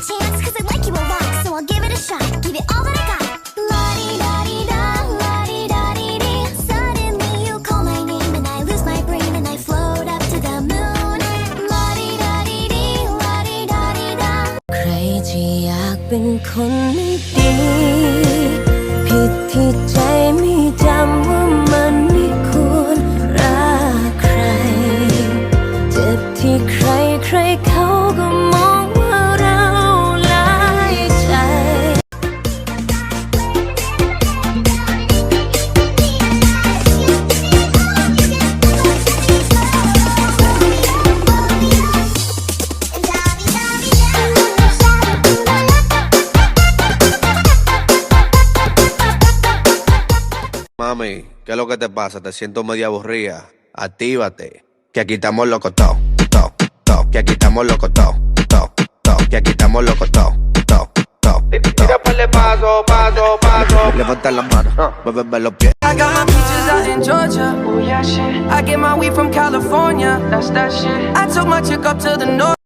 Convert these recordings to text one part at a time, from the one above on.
a chance, cause I like you a lot, so I'll give it a shot. Give it all that I got. La-di-da-di-da, la-di-da-di-dee. Suddenly you call my name and I lose my brain and I float up to the moon. La-di-da-di-dee, la-di-da-di-da. ใครที่อยากเป็นคนไม่ดี ผิดที่ใจไม่จำว่ามันไม่ควรรักใคร เจ็บที่ใครใครเขาก็มอง Mami, ¿qué es lo que te pasa? Te siento media aburrida. Actívate. Que aquí estamos locos todos, todos, todos. Que aquí estamos locos todos, todos, todos. Que aquí estamos locos todos, todos, todos. Tira para paso, paso, paso. Levanta las manos, muéveme los pies. I got my peaches out in Georgia. Oh yeah, shit. I get my weed from California. That's that shit. I took my chick up to the north.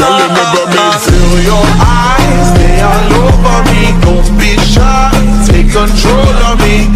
Girl, never me feel your eyes They all over me, don't be shy Take control of me,